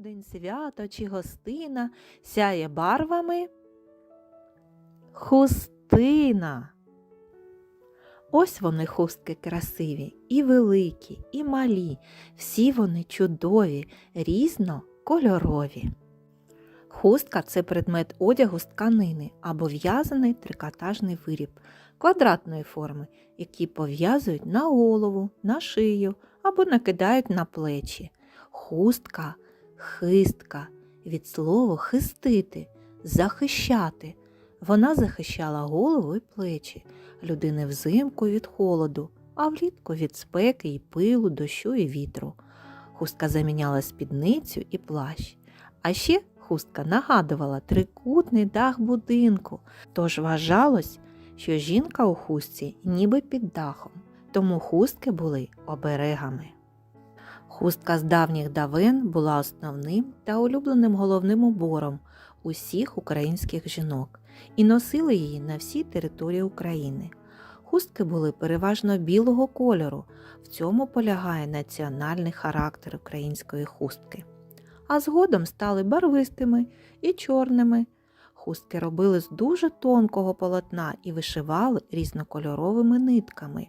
Великодень, свято чи гостина сяє барвами хустина. Ось вони хустки красиві, і великі, і малі, всі вони чудові, різнокольорові. Хустка це предмет одягу з тканини або в'язаний трикотажний виріб квадратної форми, які пов'язують на голову, на шию або накидають на плечі. Хустка, хистка від слова хистити, захищати. Вона захищала голову і плечі, людини взимку від холоду, а влітку від спеки і пилу, дощу і вітру. Хустка заміняла спідницю і плащ. А ще хустка нагадувала трикутний дах будинку, тож вважалось, що жінка у хустці ніби під дахом, тому хустки були оберегами. Хустка з давніх давен була основним та улюбленим головним убором усіх українських жінок і носили її на всій території України. Хустки були переважно білого кольору, в цьому полягає національний характер української хустки. А згодом стали барвистими і чорними. Хустки робили з дуже тонкого полотна і вишивали різнокольоровими нитками.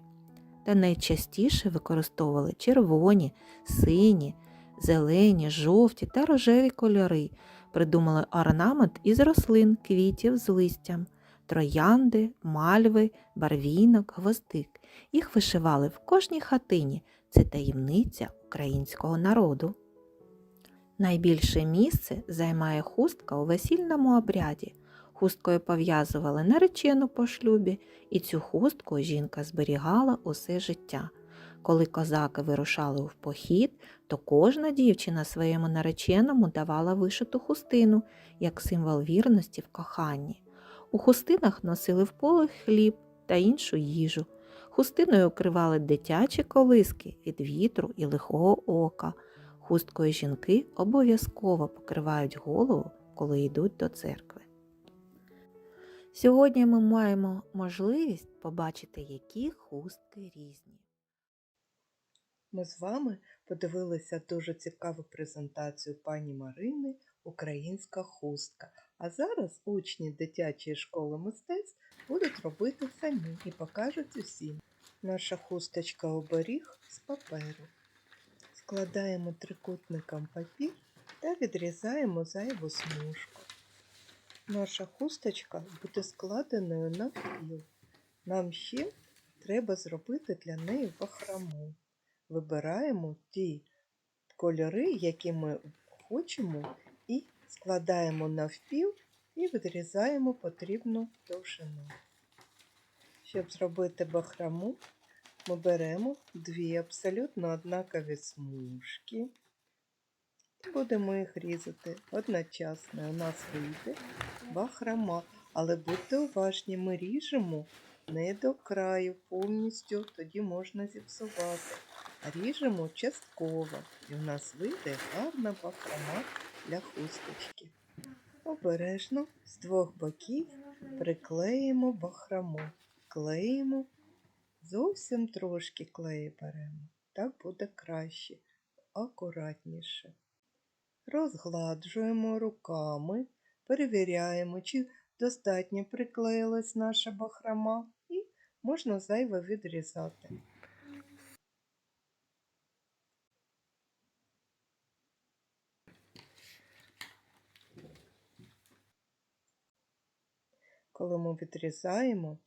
Та найчастіше використовували червоні, сині, зелені, жовті та рожеві кольори, придумали орнамент із рослин, квітів з листям, троянди, мальви, барвінок, гвоздик. Їх вишивали в кожній хатині. Це таємниця українського народу. Найбільше місце займає хустка у весільному обряді. Хусткою пов'язували наречену по шлюбі, і цю хустку жінка зберігала усе життя. Коли козаки вирушали в похід, то кожна дівчина своєму нареченому давала вишиту хустину як символ вірності в коханні. У хустинах носили в поле хліб та іншу їжу. Хустиною укривали дитячі колиски від вітру і лихого ока. Хусткою жінки обов'язково покривають голову, коли йдуть до церкви. Сьогодні ми маємо можливість побачити, які хустки різні. Ми з вами подивилися дуже цікаву презентацію пані Марини Українська хустка. А зараз учні дитячої школи мистецтв будуть робити самі і покажуть усім. Наша хусточка оберіг з паперу. Складаємо трикутником папір та відрізаємо зайву смужку. Наша хусточка буде складеною навпіл. Нам ще треба зробити для неї бахрому вибираємо ті кольори, які ми хочемо, і складаємо навпіл і відрізаємо потрібну довжину. Щоб зробити бахрому, ми беремо дві абсолютно однакові смужки. Будемо їх різати одночасно. У нас вийде бахрома. Але будьте уважні, ми ріжемо не до краю повністю, тоді можна зіпсувати А ріжемо частково, і в нас вийде гарна бахрома для хусточки. Обережно з двох боків приклеїмо бахрому, клеїмо, зовсім трошки клеї беремо. Так буде краще, акуратніше. Розгладжуємо руками, перевіряємо, чи достатньо приклеїлась наша бахрома, і можна зайве відрізати. Коли ми відрізаємо,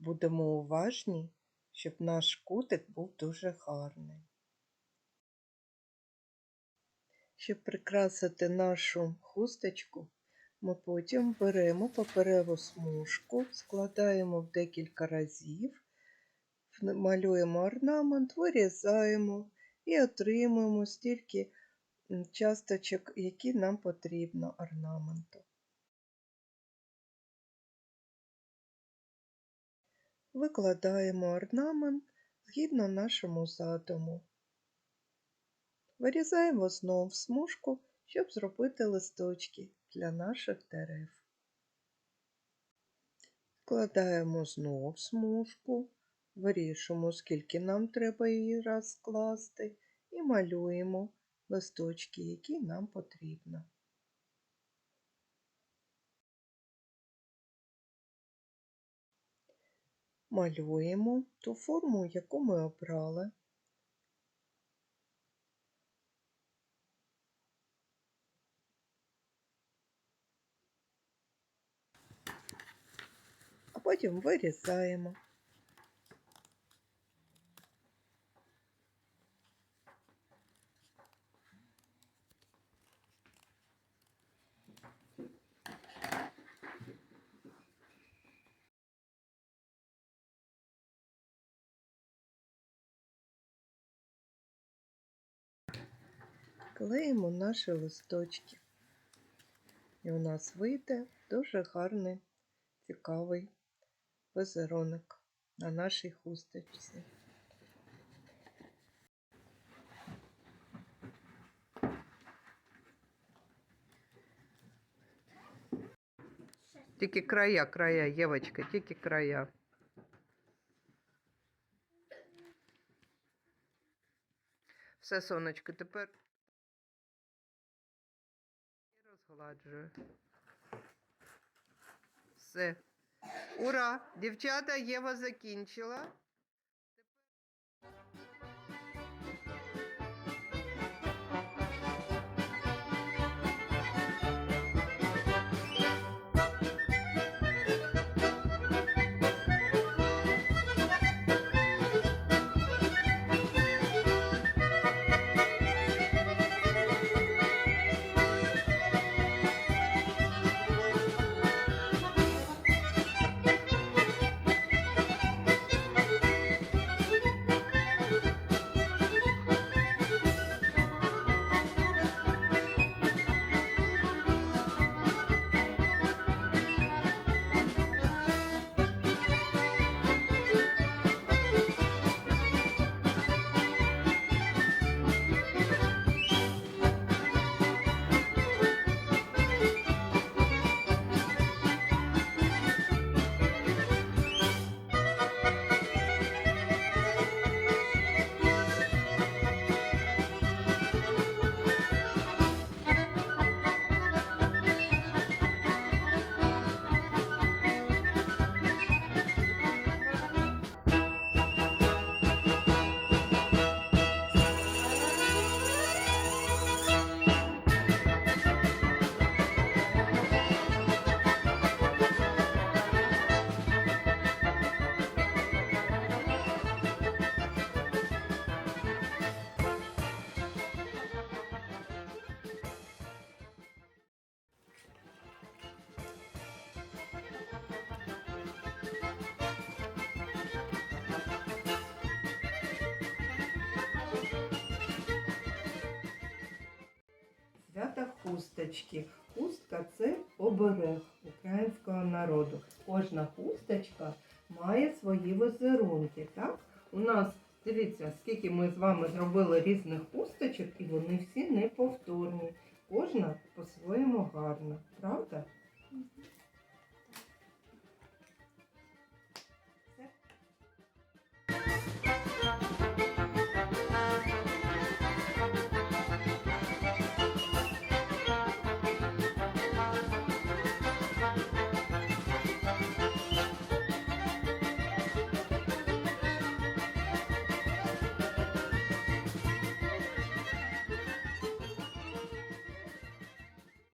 будемо уважні, щоб наш кутик був дуже гарний. Щоб прикрасити нашу хусточку, ми потім беремо папереву смужку, складаємо в декілька разів, малюємо орнамент, вирізаємо і отримуємо стільки часточок, які нам потрібно орнаменту. Викладаємо орнамент згідно нашому задуму. Вирізаємо знов смужку, щоб зробити листочки для наших дерев. Складаємо знов смужку, вирішуємо, скільки нам треба її розкласти, і малюємо листочки, які нам потрібно. Малюємо ту форму, яку ми обрали. Потім вирізаємо. Клеїмо наші листочки. І у нас вийде дуже гарний, цікавий візерунок на нашій хусточці. Тільки края, края, Євочка, тільки края. Все, сонечко, тепер і розгладжую. Все. Ура! Дівчата, Єва закінчила. хусточки. Хустка це оберег українського народу. Кожна хусточка має свої візерунки. Так? У нас, дивіться, скільки ми з вами зробили різних хусточок, і вони всі неповторні. Кожна по-своєму гарна, правда?